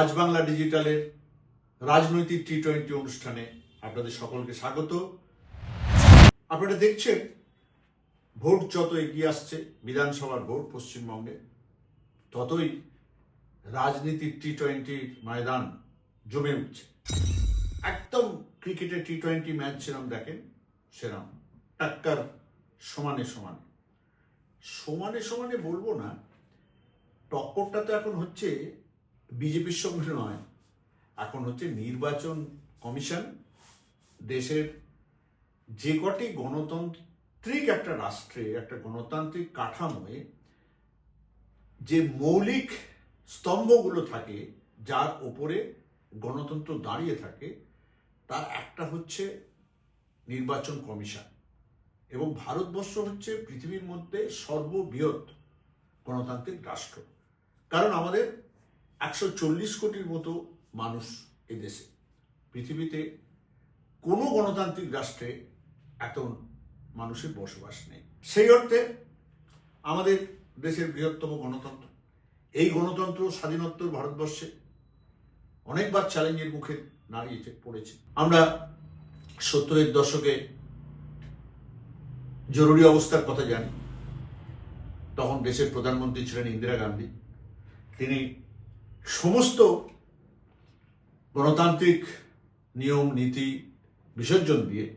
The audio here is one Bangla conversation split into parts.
আজ বাংলা ডিজিটালের রাজনৈতিক টি টোয়েন্টি অনুষ্ঠানে আপনাদের সকলকে স্বাগত। আপনারা দেখছেন, ভোট যত এগিয়ে আসছে, বিধানসভার ভোট পশ্চিমবঙ্গে, ততই রাজনীতির টি টোয়েন্টি ময়দান জমে উঠছে। একদম ক্রিকেটের টি টোয়েন্টি ম্যাচ সেরম দেখেন সেরম টাক্কার সমানে সমানে। সমানে সমানে বলব না, টক্করটা তো এখন হচ্ছে বিজেপির সঙ্গে নয়। এখন হচ্ছে নির্বাচন কমিশন দেশের যে কটি গণতান্ত্রিক একটা রাষ্ট্রে, একটা গণতান্ত্রিক কাঠামোয় যে মৌলিক স্তম্ভগুলো থাকে, যার ওপরে গণতন্ত্র দাঁড়িয়ে থাকে, তার একটা হচ্ছে নির্বাচন কমিশন। এবং ভারতবর্ষ হচ্ছে পৃথিবীর মধ্যে সর্ববৃহৎ গণতান্ত্রিক রাষ্ট্র। কারণ আমাদের একশো চল্লিশ কোটির মতো মানুষ এদেশে পৃথিবীতে কোনো গণতান্ত্রিক রাষ্ট্রে এত মানুষের বসবাস নেই। সেই অর্থে আমাদের দেশের বৃহত্তম গণতন্ত্র। এই গণতন্ত্র স্বাধীনোত্তর ভারতবর্ষে অনেকবার চ্যালেঞ্জের মুখে দাঁড়িয়েছে পড়েছে। আমরা সত্তরের দশকে জরুরি অবস্থার কথা জানি। তখন দেশের প্রধানমন্ত্রী ছিলেন ইন্দিরা গান্ধী। তিনি সমস্ত গণতান্ত্রিক নিয়ম, নীতি বিসর্জন দিয়ে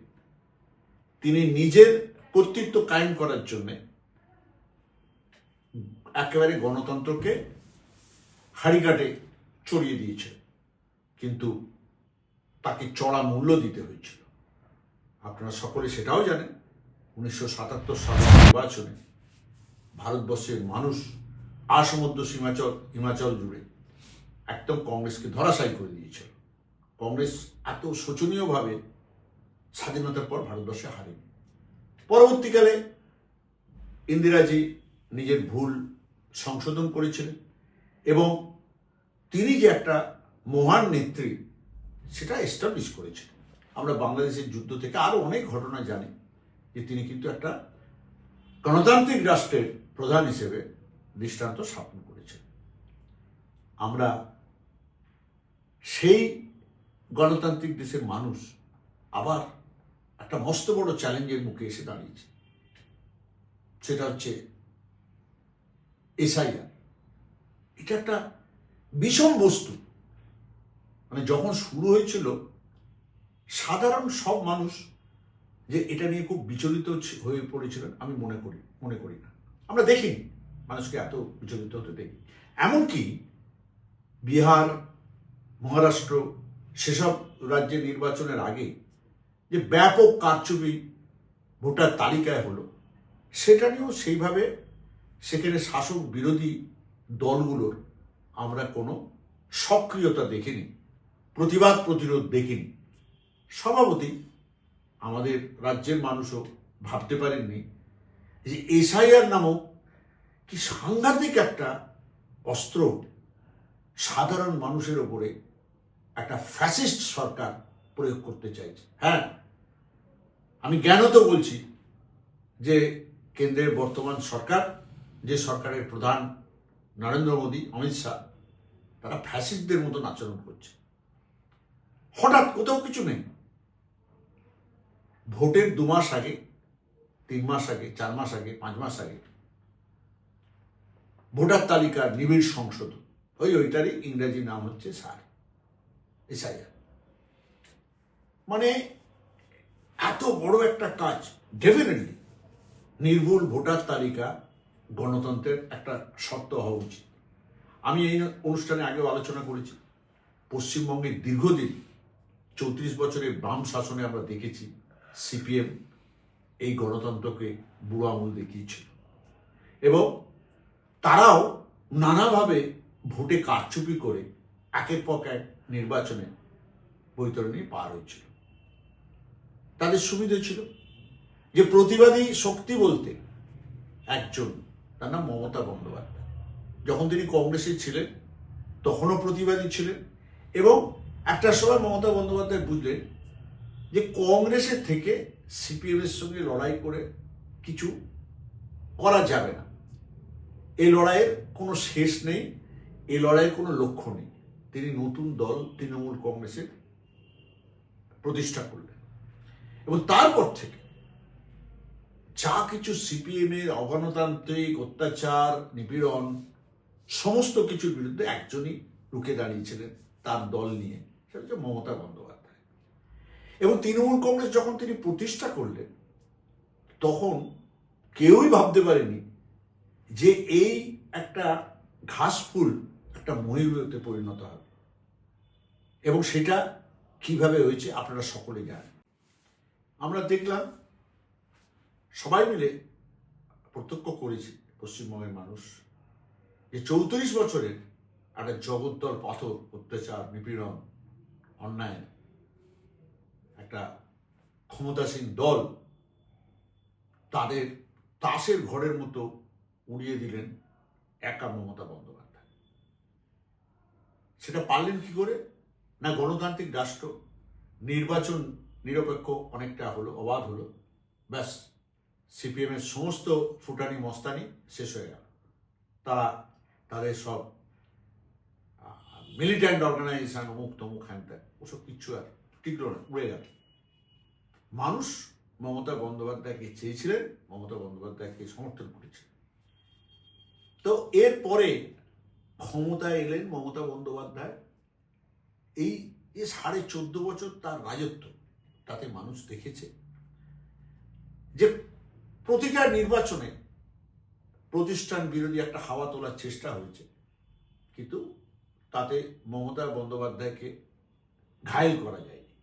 তিনি নিজের কর্তৃত্ব কায়েম করার জন্যে একেবারে গণতন্ত্রকে হাড়িকাটে চড়িয়ে দিয়েছে। কিন্তু তাকে চড়া মূল্য দিতে হয়েছিল। আপনারা সকলে সেটাও জানেন, উনিশশো সাতাত্তর সালের নির্বাচনে ভারতবর্ষের মানুষ আসমুদ্র সীমাচল, হিমাচল জুড়ে একদম কংগ্রেসকে ধরাশায়ী করে দিয়েছিল কংগ্রেস এত শোচনীয়ভাবে স্বাধীনতার পর ভারতবর্ষে হারেনি। পরবর্তীকালে ইন্দিরাজি নিজের ভুল সংশোধন করেছিলেন এবং তিনি যে একটা মহান নেত্রী, সেটা এস্টাবলিশ করেছিলেন। আমরা বাংলাদেশের যুদ্ধ থেকে আরও অনেক ঘটনা জানি যে তিনি কিন্তু একটা গণতান্ত্রিক রাষ্ট্রের প্রধান হিসেবে দৃষ্টান্ত স্থাপন করেছেন। আমরা সেই গণতান্ত্রিক দেশের মানুষ আবার একটা মস্ত বড় চ্যালেঞ্জের মুখে এসে দাঁড়িয়েছে। সেটা হচ্ছে এসআইআর। এটা একটা বিষম বস্তু। মানে যখন শুরু হয়েছিল, সাধারণ সব মানুষ যে এটা নিয়ে খুব বিচলিত হয়ে পড়েছিলেন, আমি মনে করি মনে করি না। আমরা দেখিনি। মানুষকে এত বিচলিত হতে দেখি এমনকি বিহার মহারাষ্ট্র, সেসব রাজ্যে নির্বাচনের আগে যে ব্যাপক কারচুপি ভোটার তালিকায় হলো, সেটা নিয়েও সেইভাবে সেখানে শাসক বিরোধী দলগুলোর আমরা কোনো সক্রিয়তা দেখিনি, প্রতিবাদ প্রতিরোধ দেখিনি। স্বভাবতই আমাদের রাজ্যের মানুষও ভাবতে পারেননি যে এসআইআর নামক কি সাংঘাতিক একটা অস্ত্র সাধারণ মানুষের ওপরে একটা ফ্যাসিস্ট সরকার প্রয়োগ করতে চাইছে। হ্যাঁ আমি জ্ঞানত বলছি যে কেন্দ্রের বর্তমান সরকার, যে সরকারের প্রধান নরেন্দ্র মোদী, অমিত শাহ, তারা ফ্যাসিস্টদের মতন আচরণ করছে। হঠাৎ কোথাও কিছু নেই। ভোটের দু মাস আগে, তিন মাস আগে, চার মাস আগে, পাঁচ মাস আগে ভোটার তালিকার নিবিড় সংশোধন। ওই ওইটারই ইংরেজি নাম হচ্ছে সার। এসআইআর। মানে এত বড় একটা কাজ ডেফিনেটলি নির্ভুল ভোটার তালিকা গণতন্ত্রের একটা শর্ত হওয়া উচিত। আমি এই অনুষ্ঠানে আগেও আলোচনা করেছি, পশ্চিমবঙ্গে দীর্ঘদিন চৌত্রিশ বছরের বাম শাসনে আমরা দেখেছি সিপিএম এই গণতন্ত্রকে বুড়ো আঙুল দেখিয়েছিল। এবং তারাও নানাভাবে ভোটে কারচুপি করে একের পর এক নির্বাচনে বৈতরণী পার হয়েছিল। তাদের সুবিধে ছিল। যে প্রতিবাদী শক্তি বলতে একজন, তার নাম মমতা বন্দ্যোপাধ্যায়। যখন তিনি কংগ্রেসে ছিলেন, তখনও প্রতিবাদী ছিলেন এবং একটা সময় মমতা বন্দ্যোপাধ্যায় বুঝলেন যে কংগ্রেসের থেকে সিপিএম এর সঙ্গে লড়াই করে কিছু করা যাবে না। এই লড়াইয়ের কোনো শেষ নেই এই লড়াইয়ের কোনো লক্ষ্য নেই। তিনি নতুন দল তৃণমূল কংগ্রেসের প্রতিষ্ঠা করলেন। এবং তারপর থেকে যা কিছু সিপিএম এর অগণতান্ত্রিক অত্যাচার, নিপীড়ন, সমস্ত কিছুর বিরুদ্ধে একজনই রুখে দাঁড়িয়েছিলেন তার দল নিয়ে, সেটা হচ্ছে মমতা বন্দ্যোপাধ্যায়। এবং তৃণমূল কংগ্রেস যখন তিনি প্রতিষ্ঠা করলেন, তখন কেউই ভাবতে পারেনি যে এই একটা ঘাসফুল, একটা ময়ূরতে পরিণত হবে। এবং সেটা কীভাবে হয়েছে আপনারা সকলে জানেন। আমরা দেখলাম সবাই মিলে প্রত্যক্ষ করেছি পশ্চিমবঙ্গের মানুষ যে চৌত্রিশ বছরের একটা জগদ্দল পাথর, অত্যাচার, নিপীড়ন, অন্যায়, একটা ক্ষমতাসীন দল তাদের তাসের ঘরের মতো উড়িয়ে দিলেন একা মমতা বন্দ্যোপাধ্যায়। সেটা পারলেন কি করে? না, গণতান্ত্রিক রাষ্ট্র নির্বাচন নিরপেক্ষ অনেকটা হলো, অবাধ হলো। ব্যাস, সিপিএম এর সমস্ত ফুটানি মস্তানি শেষ হয়ে গেল। তারা, তাদের সব মিলিট্যান্ট অর্গানাইজেশন অমুক তমুক হ্যান ত্যান, ওসব কিচ্ছু আর টিকলো না উড়ে গেল। মানুষ মমতা বন্দ্যোপাধ্যায়কে চেয়েছিলেন, মমতা বন্দ্যোপাধ্যায়কে সমর্থন করেছিলেন। তো এরপরে ক্ষমতায় এলেন মমতা বন্দ্যোপাধ্যায়। এই সাড়ে চোদ্দ বছর তার রাজত্ব। তাতে মানুষ দেখেছে যে প্রতিটা নির্বাচনে প্রতিষ্ঠান বিরোধী একটা হাওয়া তোলার চেষ্টা হয়েছে। কিন্তু তাতে মমতা বন্দ্যোপাধ্যায়কে ঘায়েল করা যায়নি।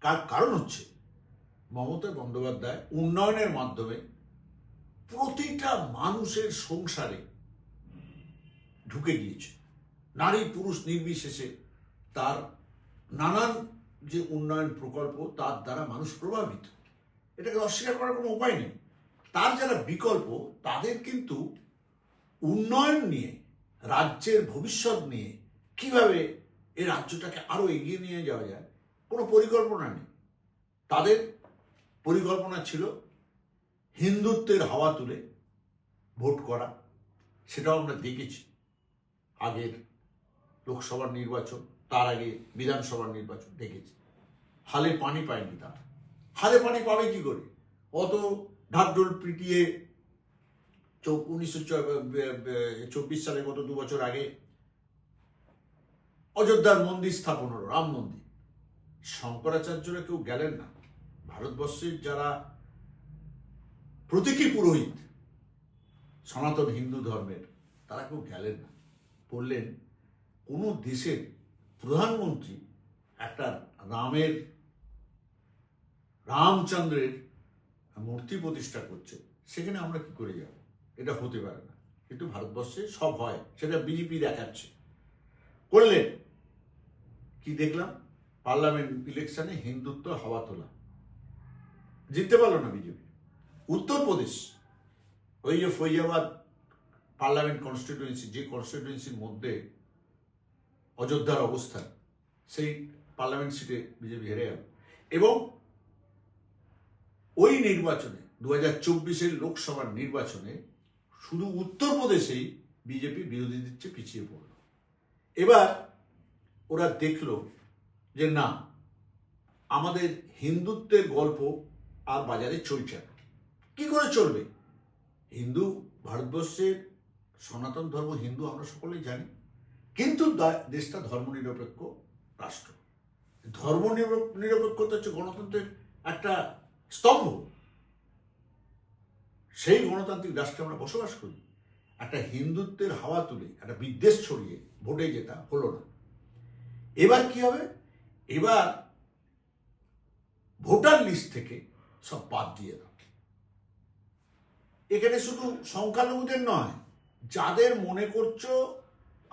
কার কারণ হচ্ছে মমতা বন্দ্যোপাধ্যায় উন্নয়নের মাধ্যমে প্রতিটা মানুষের সংসারে ঢুকে গিয়েছে। নারী পুরুষ নির্বিশেষে তার নানান যে উন্নয়ন প্রকল্প, তার দ্বারা মানুষ প্রভাবিত। এটাকে অস্বীকার করার কোনো উপায় নেই। তার যারা বিকল্প, তাদের কিন্তু উন্নয়ন নিয়ে, রাজ্যের ভবিষ্যৎ নিয়ে কীভাবে এই রাজ্যটাকে আরও এগিয়ে নিয়ে যাওয়া যায়, কোনো পরিকল্পনা নেই। তাদের পরিকল্পনা ছিল হিন্দুত্বের হাওয়া তুলে ভোট করা। সেটাও আমরা দেখেছি আগের লোকসভার নির্বাচন। তার আগে বিধানসভার নির্বাচন দেখেছি হালে পানি পায়নি তারা। হালে পানি পাবে কি করে? অত ঢাকঢোল পিটিয়ে উনিশশো চব্বিশ সালে গত দু বছর আগে অযোধ্যার মন্দির স্থাপন হলো, রাম মন্দির। শঙ্করাচার্যরা কেউ গেলেন না। ভারতবর্ষের যারা প্রতীকী পুরোহিত, সনাতন হিন্দু ধর্মের, তারা কেউ গেলেন না। বললেন, কোনো দেশের প্রধানমন্ত্রী একটা রামের, রামচন্দ্রের মূর্তি প্রতিষ্ঠা করছে, সেখানে আমরা কি করে যাব? এটা হতে পারে না। কিন্তু ভারতবর্ষে সব হয়, সেটা বিজেপি দেখাচ্ছে। করলেন। কি দেখলাম? পার্লামেন্ট ইলেকশনে হিন্দুত্ব হাওয়া তোলা। জিততে পারল না বিজেপি উত্তরপ্রদেশ, ওই যে ফৈজাবাদ পার্লামেন্ট কনস্টিটিউয়েন্সি যে কনস্টিটিউয়েন্সির মধ্যে অযোধ্যার অবস্থান, সেই পার্লামেন্ট সিটে বিজেপি হেরে গেল। এবং ওই নির্বাচনে দু হাজার চব্বিশের লোকসভার নির্বাচনে শুধু উত্তরপ্রদেশেই বিজেপি বিরোধীদের চেয়ে পিছিয়ে পড়ল। এবার ওরা দেখল যে না, আমাদের হিন্দুত্বের গল্প আর বাজারে চলছে না। কি করে চলবে? হিন্দু ভারতবর্ষের সনাতন ধর্ম হিন্দু আমরা সকলেই জানি। কিন্তু দেশটা ধর্মনিরপেক্ষ রাষ্ট্র। ধর্ম নিরপ- নিরপেক্ষতা হচ্ছে গণতন্ত্রের একটা স্তম্ভ। সেই গণতান্ত্রিক রাষ্ট্রে আমরা বসবাস করি। একটা হিন্দুত্বের হাওয়া তুলে, একটা বিদ্বেষ ছড়িয়ে ভোটে যেটা হলো না। এবার কি হবে? এবার ভোটার লিস্ট থেকে সব বাদ দিয়ে দাও। এখানে শুধু সংখ্যালঘুদের নয়, যাদের মনে করছ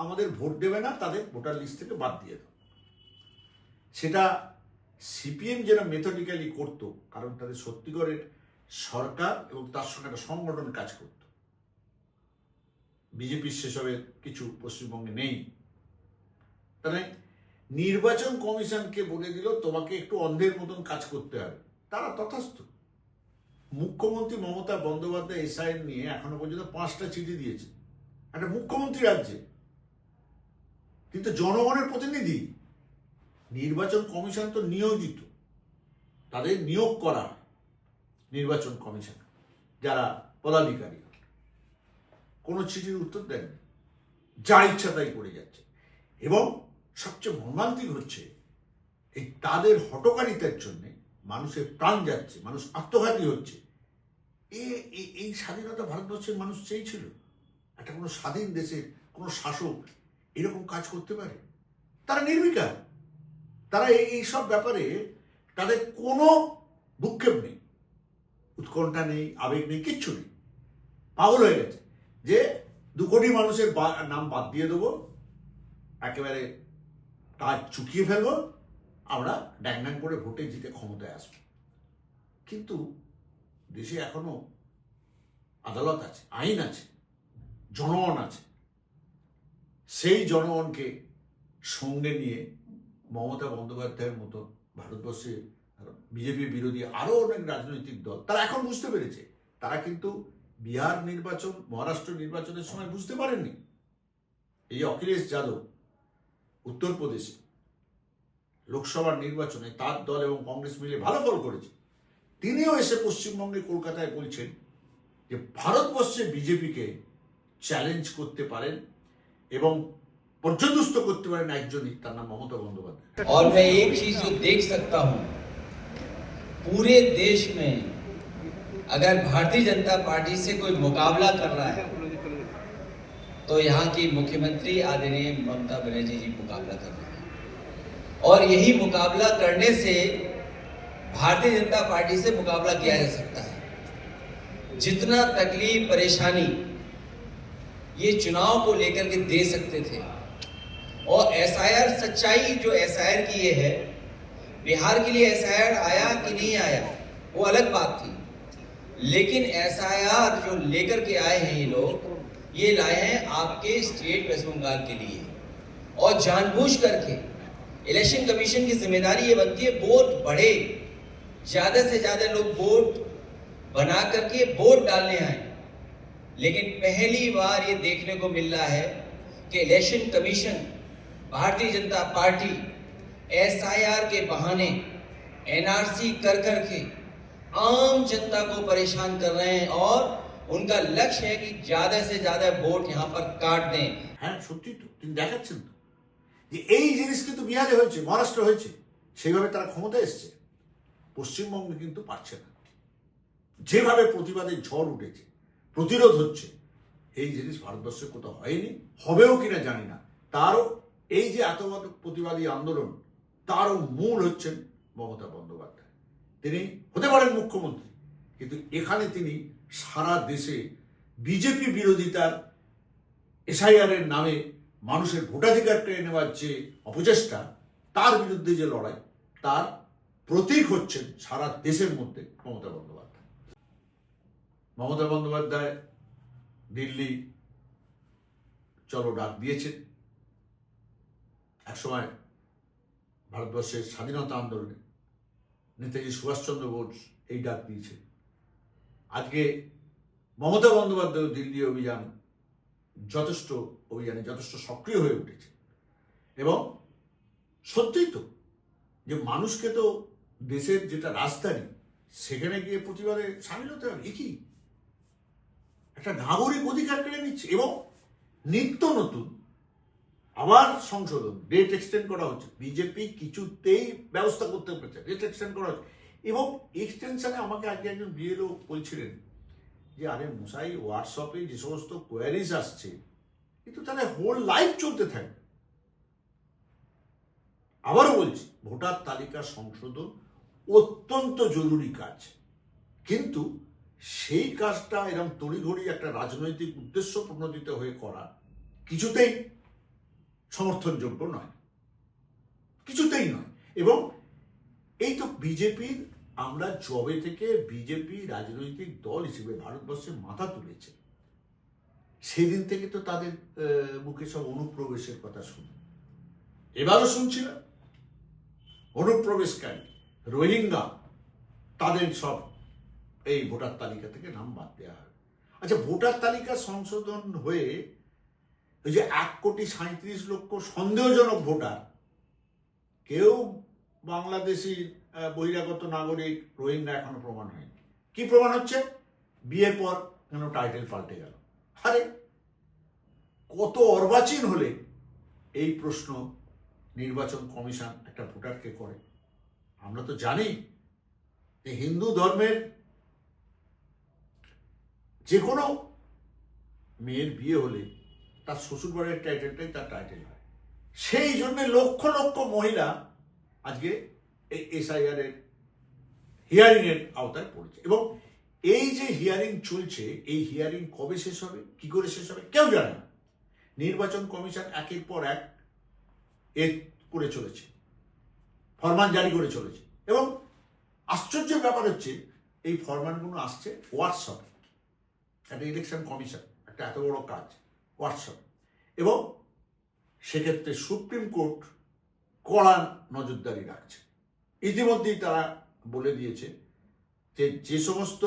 আমাদের ভোট দেবে না, তাদের ভোটার লিস্ট থেকে বাদ দিয়ে দাও। সেটা সিপিএম যেটা মেথডিক্যালি করতো, কারণ তাদের সত্যিকারের সরকার এবং তার সঙ্গে একটা সংগঠন কাজ করত। বিজেপির সেসবের কিছু পশ্চিমবঙ্গে নেই। তাহলে নির্বাচন কমিশনকে বলে দিল, তোমাকে একটু অন্ধের মতন কাজ করতে হবে। তারা তথাস্থ। মুখ্যমন্ত্রী মমতা বন্দ্যোপাধ্যায় এসআইএন নিয়ে এখনও পর্যন্ত পাঁচটা চিঠি দিয়েছে। একটা মুখ্যমন্ত্রী রাজ্যে। কিন্তু জনগণের প্রতিনিধি, নির্বাচন কমিশন তো নিয়োজিত। তাদের নিয়োগ করা নির্বাচন কমিশন, যারা পদাধিকারী। কোনো চিঠির উত্তর দেননি। যা ইচ্ছা তাই করে যাচ্ছে। এবং সবচেয়ে মর্মান্তিক হচ্ছে, এই তাদের হটকারিতার জন্য মানুষের প্রাণ যাচ্ছে, মানুষ আত্মঘাতী হচ্ছে। এ এই স্বাধীনতা ভারতবর্ষের মানুষ চেয়েছিল? একটা কোনো স্বাধীন দেশের কোনো শাসক এরকম কাজ করতে পারে? তারা নির্বিকার। তারা এই সব ব্যাপারে তাদের কোনো ভূক্ষেপ নেই। উৎকণ্ঠা নেই, আবেগ নেই, কিচ্ছু নেই। পাগল হয়ে গেছে যে দু কোটি মানুষের নাম বাদ দিয়ে দেবো, একেবারে কাজ চুকিয়ে ফেলব, আমরা ড্যাং ড্যাং করে ভোটে জিতে ক্ষমতায় আসব। কিন্তু দেশে এখনও আদালত আছে, আইন আছে, জনগণ আছে। সেই জনগণকে সঙ্গে নিয়ে মমতা বন্দ্যোপাধ্যায়ের মতো ভারতবর্ষে বিজেপি বিরোধী আরও অনেক রাজনৈতিক দল, তারা এখন বুঝতে পেরেছে। তারা কিন্তু বিহার নির্বাচন, মহারাষ্ট্র নির্বাচনের সময় বুঝতে পারেননি। এই অখিলেশ যাদব উত্তরপ্রদেশে লোকসভার নির্বাচনে তার দল এবং কংগ্রেস মিলে ভালো ফল করেছে। তিনিও এসে পশ্চিমবঙ্গে কলকাতায় বলছেন যে ভারতবর্ষে বিজেপিকে চ্যালেঞ্জ করতে পারেন এবং পর্যদুস্ত করতে পারেন একজনই তার নাম মমতা বন্দ্যোপাধ্যায় और मैं एक चीज जो देख सकता हूं पूरे देश में अगर भारतीय जनता पार्टी से कोई मुकाबला कर रहा है तो यहाँ की मुख्यमंत्री आदरणीय ममता बनर्जी जी मुकाबला कर रहे हैं और यही मुकाबला करने से भारतीय जनता पार्टी से मुकाबला किया जा सकता है जितना तकलीफ परेशानी ये चुनाव को लेकर के दे सकते थे। और एसआईआर सच्चाई जो एसआईआर की ये है, बिहार के लिए एसआईआर आया कि नहीं आया, वो अलग बात थी। लेकिन एसआईआर जो लेकर के आए हैं ये लोग, ये लाए हैं आपके स्टेट वेस्ट बंगाल के लिए। और जानबूझ करके इलेक्शन कमीशन की ज़िम्मेदारी ये बनती है, वोट बढ़े। ज़्यादा से ज़्यादा लोग वोट बना करके वोट डालने आए। लेकिन पहली बार ये देखने को मिल रहा है कि election commission Bharatiya Janata party SIR के बहाने एनआरसी कर कर के आम जनता को परेशान कर रहे हैं और उनका लक्ष्य है कि ज्यादा से ज्यादा वोट यहाँ पर काट दें হ্যাঁ সত্যি তো তিনি দেখাচ্ছেন তো যে এই জিনিস কিন্তু বিহারে হয়েছে মহারাষ্ট্র হয়েছে সেইভাবে তারা ক্ষমতায় এসছে পশ্চিমবঙ্গে কিন্তু পারছে না যেভাবে প্রতিবাদের ঝড় উঠেছে প্রতিরোধ হচ্ছে। এই জিনিস ভারতবর্ষে কোথাও হয়নি, হবেও কিনা জানি না। তারও এই যে এত প্রতিবাদী আন্দোলন, তারও মূল হচ্ছেন মমতা বন্দ্যোপাধ্যায়। তিনি হতে পারেন মুখ্যমন্ত্রী, কিন্তু এখানে তিনি সারা দেশে বিজেপি বিরোধিতার এসআইআর এর নামে মানুষের ভোটাধিকার কেড়ে নেওয়ার যে অপচেষ্টা, তার বিরুদ্ধে যে লড়াই, তার প্রতীক হচ্ছেন সারা দেশের মধ্যে মমতা বন্দ্যোপাধ্যায়। মমতা বন্দ্যোপাধ্যায় দিল্লি চলো ডাক দিয়েছেন। একসময় ভারতবর্ষের স্বাধীনতা আন্দোলনে নেতাজি সুভাষচন্দ্র বোস এই ডাক দিয়েছেন। আজকে মমতা বন্দ্যোপাধ্যায় দিল্লি অভিযান যথেষ্ট অভিযানে যথেষ্ট সক্রিয় হয়ে উঠেছে। এবং সত্যিই তো, যে মানুষকে তো দেশের যেটা রাজধানী, সেখানে গিয়ে প্রতিবাদে সামিল হতে হবে কি? একটা নাগরিক অধিকার কেড়ে নিচ্ছে এবং নিত্য নতুন আবার সংশোধন ডেট এক্সটেন্ড করা হচ্ছে। বিজেপি কিছুতেই ব্যবস্থা করতে পারছে ডেট এক্সটেন্ড করা হচ্ছে। এবং এক্সটেনশনে আমাকে আজকে একজন বিএলও বলছিলেন যে, আরে মশাই হোয়াটসঅ্যাপে যে সমস্ত কোয়ারিজ আসছে কিন্তু তাহলে হোল লাইফ চলতে থাকে আবারও বলছি, ভোটার তালিকা সংশোধন অত্যন্ত জরুরি কাজ। কিন্তু সেই কাজটা এরকম তড়িঘড়ি একটা রাজনৈতিক উদ্দেশ্য প্রণোদিত হয়ে করা কিছুতেই সমর্থনযোগ্য নয়। কিছুতেই নয়। এবং এই তো বিজেপির, আমরা জবে থেকে বিজেপি রাজনৈতিক দল হিসেবে ভারতবর্ষে মাথা তুলেছে, সেদিন থেকে তো তাদের মুখে সব অনুপ্রবেশের কথা শুনি। এবারও শুনছিলাম অনুপ্রবেশকারী, রোহিঙ্গা, তাদের সব এই ভোটার তালিকা থেকে নাম বাদ দেওয়া হবে আচ্ছা ভোটার তালিকা সংশোধন হয়ে ওই যে এক কোটি সাঁত্রিশ লক্ষ সন্দেহজনক ভোটার, কেউ বাংলাদেশি বহিরাগত নাগরিক, রোহিঙ্গা এখনও প্রমাণ হয়নি। কি প্রমাণ হচ্ছে? বিয়ের পর কেন টাইটেল পাল্টে গেল। আরে, কত অর্বাচীন হলে এই প্রশ্ন নির্বাচন কমিশন একটা ভোটারকে করে। আমরা তো জানি যে হিন্দু ধর্মের যে কোনো মেয়ের বিয়ে হলে তার শ্বশুরবাড়ির টাইটেলটাই তার টাইটেল হয়। সেই জন্য লক্ষ লক্ষ মহিলা আজকে এই এসআইআর এর হিয়ারিং এর আওতায় পড়েছে। এবং এই যে হিয়ারিং চলছে, এই হিয়ারিং কবে শেষ হবে, কি করে শেষ হবে, কেউ জানে না। নির্বাচন কমিশন একের পর এক এ করে চলেছে, ফরমান জারি করে চলেছে। এবং আশ্চর্যের ব্যাপার হচ্ছে, এই ফরমানগুলো আসছে হোয়াটসঅ্যাপে একটা ইলেকশন কমিশন একটা এত বড় কাজ হোয়াটসঅ্যাপ এবং সেক্ষেত্রে সুপ্রিম কোর্ট কড়া নজরদারি রাখছে। ইতিমধ্যেই তারা বলে দিয়েছে যে যে সমস্ত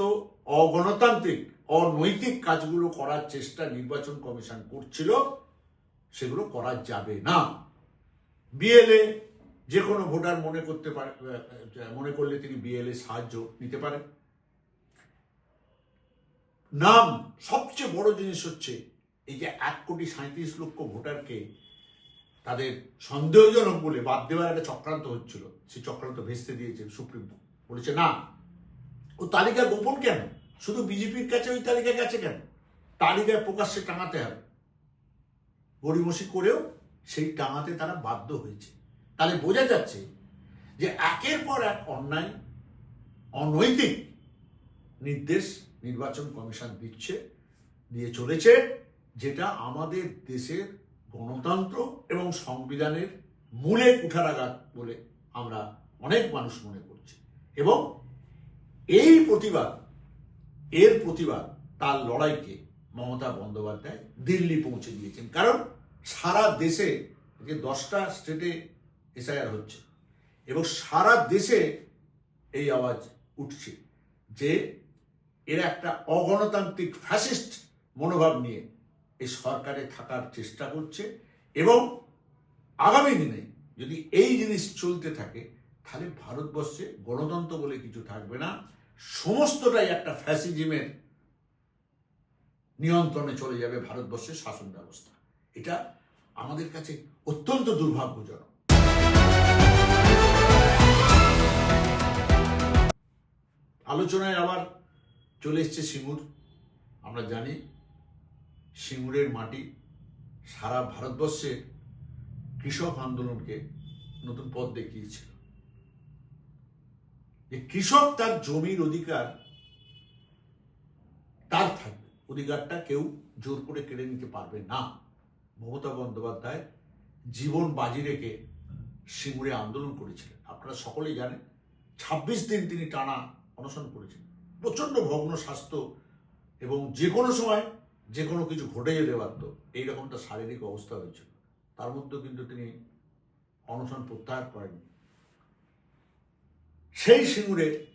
অগণতান্ত্রিক, অনৈতিক কাজগুলো করার চেষ্টা নির্বাচন কমিশন করছিল, সেগুলো করা যাবে না। বিএলএ যে কোনো ভোটার মনে করতে পারে, মনে করলে তিনি বিএলএ সাহায্য নিতে পারেন। নাম সবচেয়ে বড় জিনিস হচ্ছে এই যে এক কোটি সাঁত্রিশ লক্ষ ভোটারকে তাদের সন্দেহজনক বলে বাদ দেওয়ার একটা চক্রান্ত হচ্ছিল। সেই চক্রান্ত ভেস্তে দিয়েছে সুপ্রিম কোর্ট। বলেছে, না, ও তালিকা গোপন কেন? শুধু বিজেপির কাছে ওই তালিকা গেছে কেন? তালিকায় প্রকাশ্যে টাঙাতে হবে। গড়িমসি করেও সেই টাঙাতে তারা বাধ্য হয়েছে। তাহলে বোঝা যাচ্ছে যে একের পর এক অন্যায়, অনৈতিক নির্দেশ নির্বাচন কমিশন দিচ্ছে, দিয়ে চলেছে, যেটা আমাদের দেশের গণতন্ত্র এবং সংবিধানের মূলে কুঠারাঘাত বলে আমরা অনেক মানুষ মনে করছি। এবং এই প্রতিবাদ, এর প্রতিবাদ তার লড়াইকে মমতা বন্দ্যোপাধ্যায় দিল্লি পৌঁছে দিয়েছেন। কারণ সারা দেশে যে দশটা স্টেটে এসআইআর হচ্ছে, এবং সারা দেশে এই আওয়াজ উঠছে যে এরা একটা অগণতান্ত্রিক ফ্যাসিস্ট মনোভাব নিয়ে এই সরকারে থাকার চেষ্টা করছে এবং আগামী দিনে যদি এই জিনিস চলতে থাকে, তাহলে ভারতবর্ষে গণতন্ত্র বলে কিছু থাকবে না। সমস্তটাই একটা ফ্যাসিজমের নিয়ন্ত্রণে চলে যাবে ভারতবর্ষের শাসন ব্যবস্থা। এটা আমাদের কাছে অত্যন্ত দুর্ভাগ্যজনক। আলোচনায় আবার চলে এসছে সিঙ্গুর। আমরা জানি সিঙ্গুরের মাটি সারা ভারতবর্ষের কৃষক আন্দোলনকে নতুন পথ দেখিয়েছিল। যে কৃষক তার জমির অধিকার, তার থাকবে। অধিকারটা কেউ জোর করে কেড়ে নিতে পারবে না। মমতা বন্দ্যোপাধ্যায় জীবন বাজি রেখে সিঙ্গুরে আন্দোলন করেছিলেন। আপনারা সকলেই জানেন, ছাব্বিশ দিন তিনি টানা অনশন করেছিলেন। প্রচণ্ড ভগ্ন স্বাস্থ্য এবং যে কোনো সময় যে কোনো কিছু ঘটে যেতে পারত। এইরকম তার শারীরিক অবস্থা হয়েছিল। তার মধ্যেও কিন্তু তিনি অনশন প্রত্যাহার করেননি। সেই সিঙ্গুরে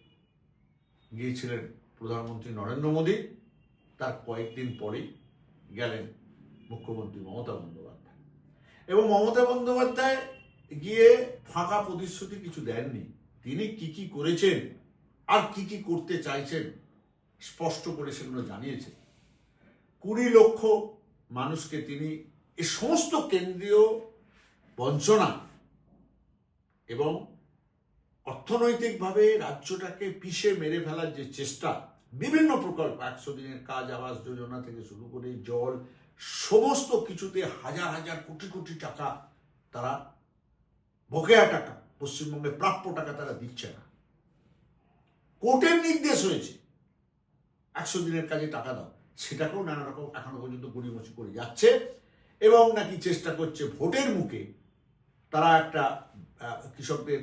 গিয়েছিলেন প্রধানমন্ত্রী নরেন্দ্র মোদী। তার কয়েকদিন পরেই গেলেন মুখ্যমন্ত্রী মমতা বন্দ্যোপাধ্যায়। এবং মমতা বন্দ্যোপাধ্যায় গিয়ে ফাঁকা প্রতিশ্রুতি কিছু দেননি। তিনি কি কি করেছেন আর কি কি করতে চাইছেন স্পষ্ট করে সেগুলো জানিয়েছেন কুড়ি লক্ষ মানুষকে তিনি এ সমস্ত কেন্দ্রীয় বঞ্চনা এবং অর্থনৈতিকভাবে রাজ্যটাকে পিষে মেরে ফেলার যে চেষ্টা, বিভিন্ন প্রকল্প, একশো দিনের কাজ, আবাস যোজনা থেকে শুরু করে জল, সমস্ত কিছুতে হাজার হাজার কোটি কোটি টাকা তারা বকেয়া টাকা, পশ্চিমবঙ্গে প্রাপ্য টাকা তারা দিচ্ছে না। কোর্টের নির্দেশ হয়েছে। একশো দিনের কাজে টাকা দাও। সেটাকেও নানা রকম এখনও পর্যন্ত গড়িমসি করে যাচ্ছে এবং নাকি চেষ্টা করছে ভোটের মুখে তারা একটা কৃষকদের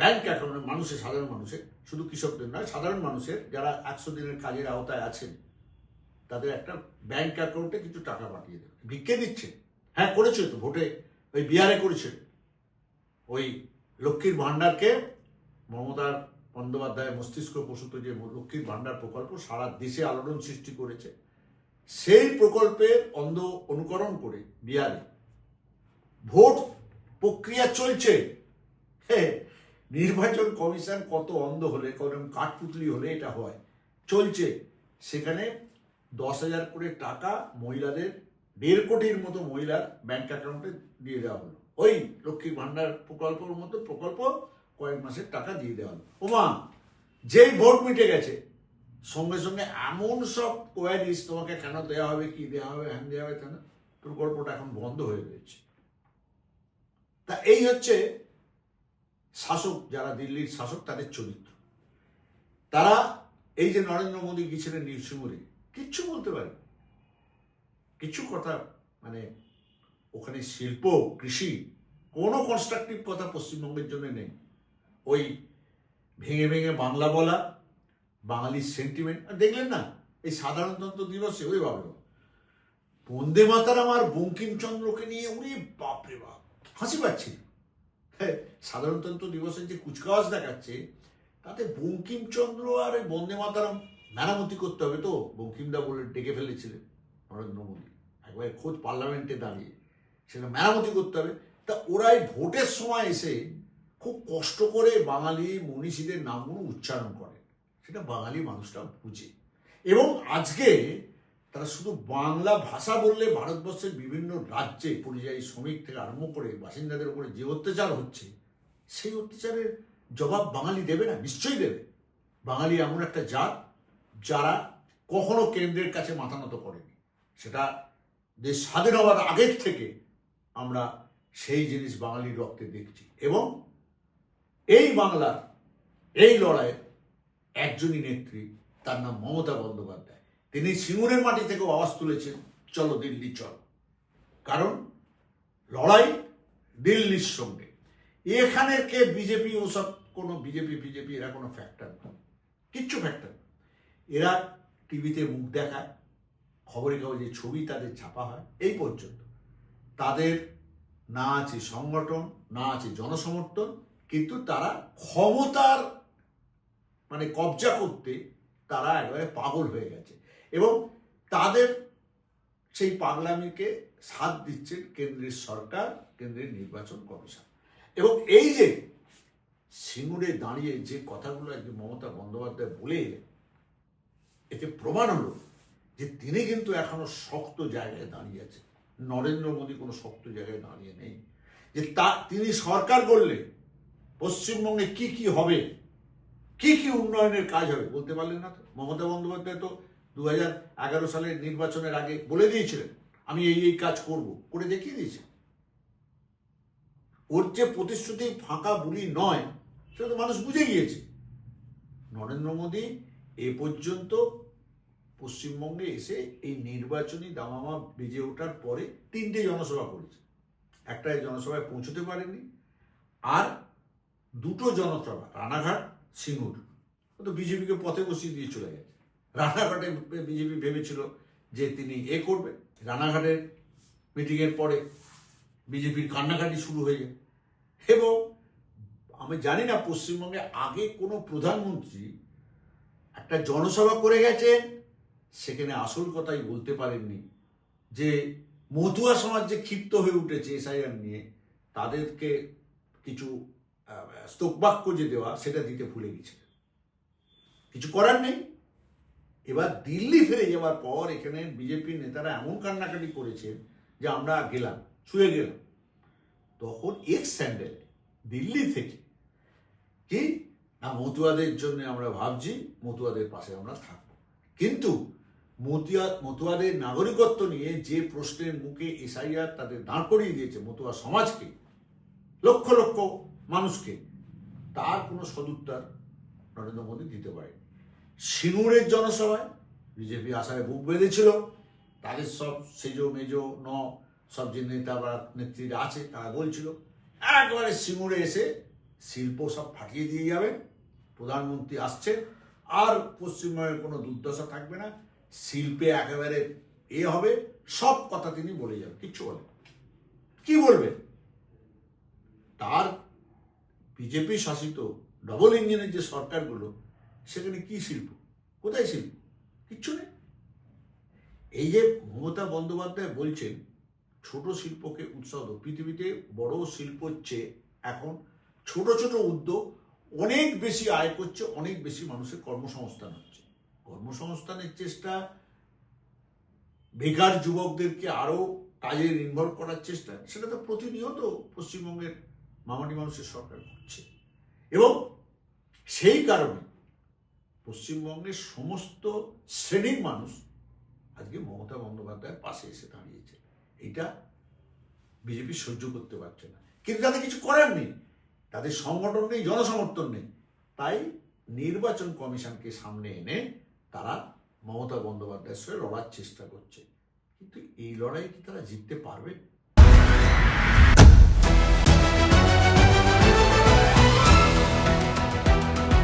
ব্যাংক অ্যাকাউন্টে মানুষের, সাধারণ মানুষের, শুধু কৃষকদের নয়, সাধারণ মানুষের যারা একশো দিনের কাজের আওতায় আছেন, তাদের একটা ব্যাংক অ্যাকাউন্টে কিছু টাকা পাঠিয়ে দেবে। ভিক্ষে দিচ্ছে। হ্যাঁ করেছে তো ভোটে। ওই বিহারে করেছে। ওই লক্ষ্মীর ভাণ্ডারকে, মমতার বন্দ্যোপাধ্যায় মস্তিষ্ক প্রসূত যে লক্ষ্মীর ভাণ্ডার প্রকল্প, সারা দেশে আলোড়ন সৃষ্টি করেছে। সেই প্রকল্পের অন্ধ অনুকরণ করে বিহারে ভোট প্রক্রিয়া চলছে। হ্যাঁ নির্বাচন কমিশন কত অন্ধ হলে, কত কাঠপুতলি হলে এটা হয়। চলছে। সেখানে দশ হাজার করে টাকা মহিলাদের, দেড় কোটির মতো মহিলার ব্যাংক অ্যাকাউন্টে দিয়ে দেওয়া হলো। ওই লক্ষ্মীর ভান্ডার প্রকল্পের মতো প্রকল্প কয়েক মাসের টাকা দিয়ে দেওয়া হলো। ওমা যেই ভোট মিটে গেছে, সঙ্গে সঙ্গে এমন সব কোয়ারিস তোমাকে কেন দেওয়া হবে, কি দেওয়া হবে, হ্যান দেওয়া হবে, কেন? প্রকল্পটা এখন বন্ধ হয়ে রয়েছে। তা এই হচ্ছে শাসক, যারা দিল্লির শাসক, তাদের চরিত্র। তারা এই যে নরেন্দ্র মোদী গিয়েছিলেন নিউসিমুরে কিচ্ছু বলতে পারে কিছু কথা মানে ওখানে শিল্প, কৃষি, কোনো কনস্ট্রাকটিভ কথা পশ্চিমবঙ্গের জন্য নেই। ওই ভেঙে ভেঙে বাংলা বলা বাঙালির সেন্টিমেন্ট দেখলেন না এই সাধারণতন্ত্র দিবসে ওই বাবা বন্দে মাতারাম আর বঙ্কিমচন্দ্রকে নিয়ে উনি বাপরে বাপ হাসি পাচ্ছিল হ্যাঁ, সাধারণতন্ত্র দিবসের যে কুচকাওয়াজ দেখাচ্ছে তাতে বঙ্কিমচন্দ্র আর এই বন্দে মাতারাম মেরামতি করতে হবে তো বঙ্কিমদা বলে ডেকে ফেলেছিলেন নরেন্দ্র মোদী। একবার খোঁজ পার্লামেন্টে দাঁড়িয়ে সেটা মেরামতি করতে হবে। তা ওরাই ভোটের সময় এসে খুব কষ্ট করে বাঙালি মনীষীদের নামগুলো উচ্চারণ করে। সেটা বাঙালি মানুষটা বুঝে। এবং আজকে তারা শুধু বাংলা ভাষা বললে ভারতবর্ষের বিভিন্ন রাজ্যে পরিযায়ী শ্রমিক থেকে আরম্ভ করে বাসিন্দাদের উপরে যে অত্যাচার হচ্ছে, সেই অত্যাচারের জবাব বাঙালি দেবে না? নিশ্চয়ই দেবে। বাঙালি এমন একটা জাত যারা কখনো কেন্দ্রের কাছে মাথা নত করেনি। সেটা দেশ স্বাধীন হওয়ার আগের থেকে আমরা সেই জিনিস বাঙালির রক্তে দেখছি। এবং এই বাংলার এই লড়াইয়ের একজনই নেত্রী, তার নাম মমতা বন্দ্যোপাধ্যায়। তিনি সিঙ্গুরের মাটি থেকেও আওয়াজ তুলেছেন, চলো দিল্লি চল। কারণ লড়াই দিল্লির সঙ্গে। এখানের কে বিজেপি ওসব কোনো বিজেপি বিজেপি, এরা কোনো ফ্যাক্টর না। কিচ্ছু ফ্যাক্টর এরা টিভিতে মুখ দেখায়, খবরের কাগজে ছবি তাদের ছাপা হয়, এই পর্যন্ত। তাদের না আছে সংগঠন, না আছে জনসমর্থন কিন্তু তারা ক্ষমতার মানে কবজা করতে তারা একেবারে পাগল হয়ে গেছে। এবং তাদের সেই পাগলামিকে সাথ দিচ্ছেন কেন্দ্রের সরকার, কেন্দ্রের নির্বাচন কমিশন। এবং এই যে সিঙ্গুরে দাঁড়িয়ে যে কথাগুলো একজন মমতা বন্দ্যোপাধ্যায় বলে এতে প্রমাণ হলো যে তিনি কিন্তু এখনও শক্ত জায়গায় দাঁড়িয়ে আছেন। নরেন্দ্র মোদী কোনো শক্ত জায়গায় দাঁড়িয়ে নেই। যে তা, তিনি সরকার করলে পশ্চিমবঙ্গে কি কি হবে? কি কি উন্নয়নের কাজ হবে? বলতে পারলেন না তো। মমতা বন্দ্যোপাধ্যায় তো দু হাজার এগারো সালের নির্বাচনের আগে বলে দিয়েছিলেন, আমি এই এই কাজ করব। করে দেখিয়ে দিয়েছে ওর যে প্রতিশ্রুতি ফাঁকা বুলি নয়, সেটা তো মানুষ বুঝে গিয়েছে। নরেন্দ্র মোদী এ পর্যন্ত পশ্চিমবঙ্গে এসে এই নির্বাচনী দামামা বেজে ওঠার পরে তিনটে জনসভা করেছে। একটা জনসভায় পৌঁছতে পারেনি আর দুটো জনসভা রানাঘাট, সিঙ্গুর। তো বিজেপিকে পথে বসিয়ে দিয়ে চলে গেছে। রানাঘাটে বিজেপি ভেবেছিল যে তিনি এ করবে। রানাঘাটের মিটিংয়ের পরে বিজেপির কান্নাকাটি শুরু হয়ে যায় এবং আমি জানি না, পশ্চিমবঙ্গে আগে কোনো প্রধানমন্ত্রী একটা জনসভা করে গেছেন, সেখানে আসল কথাই বলতে পারেননি যে মতুয়া সমাজ যে ক্ষিপ্ত হয়ে উঠেছে এসআইআর নিয়ে, তাদেরকে কিছু স্তোকবাক্য যে দেওয়া, সেটা দিতে ভুলে গেছে। কিছু করার নেই। এবার দিল্লি ফিরে যাওয়ার পর এখানে বিজেপির নেতারা এমন কান্নাকাটি করেছেন যে আমরা গেলাম শুয়ে গেলাম। তখন এক্স স্যান্ডেল দিল্লি থেকে, কি? না, মতুয়াদের জন্য আমরা ভাবছি, মতুয়াদের পাশে আমরা থাকব। কিন্তু মতুয়া, মতুয়াদের নাগরিকত্ব নিয়ে যে প্রশ্নের মুখে এসআইআর তাদের দাঁড় করিয়ে দিয়েছে মতুয়া সমাজকে, লক্ষ লক্ষ মানুষকে তার কোনো সদুত্তর নরেন্দ্র মোদী দিতে পারেনি। সিঙ্গুরের জনসভায় বিজেপি আশায় বুক বেঁধেছিল। তাদের সব সেজো মেজো ন সব যে নেতা বা নেত্রীরা আছে, তারা বলছিল, একবারে সিঙ্গুরে এসে শিল্প সব ফাটিয়ে দিয়ে যাবে। প্রধানমন্ত্রী আসছে, আর পশ্চিমবঙ্গের কোনো দুর্দশা থাকবে না। শিল্পে একেবারে এ হবে। সব কথা তিনি বলে যাবেন, কিচ্ছু বলেন কি বলবেন? তার বিজেপি শাসিত ডবল ইঞ্জিনের যে সরকারগুলো, সেখানে কি শিল্প? কোথায় শিল্প? কিচ্ছু নেই। এই যে মমতা বন্দ্যোপাধ্যায় বলছেন, ছোট শিল্পকে উৎসাহ। পৃথিবীতে বড় শিল্প হচ্ছে এখন ছোট ছোট উদ্যোগ, অনেক বেশি আয় করছে, অনেক বেশি মানুষের কর্মসংস্থান হচ্ছে। কর্মসংস্থানের চেষ্টা বেকার যুবকদেরকে আরও কাজে ইনভলভ করার চেষ্টা, সেটা তো প্রতিনিয়ত পশ্চিমবঙ্গের মামাটি মানুষের সরকার করছে। এবং সেই কারণে পশ্চিমবঙ্গের সমস্ত শ্রেণির মানুষ আজকে মমতা বন্দ্যোপাধ্যায়ের পাশে এসে দাঁড়িয়েছে। এটা বিজেপি সহ্য করতে পারছে না। কিন্তু তাদের কিছু করার নেই। তাদের সংগঠন নেই, জনসমর্থন নেই। তাই নির্বাচন কমিশনকে সামনে এনে তারা মমতা বন্দ্যোপাধ্যায়ের সঙ্গে লড়ার চেষ্টা করছে। কিন্তু এই লড়াই কি তারা জিততে পারবে?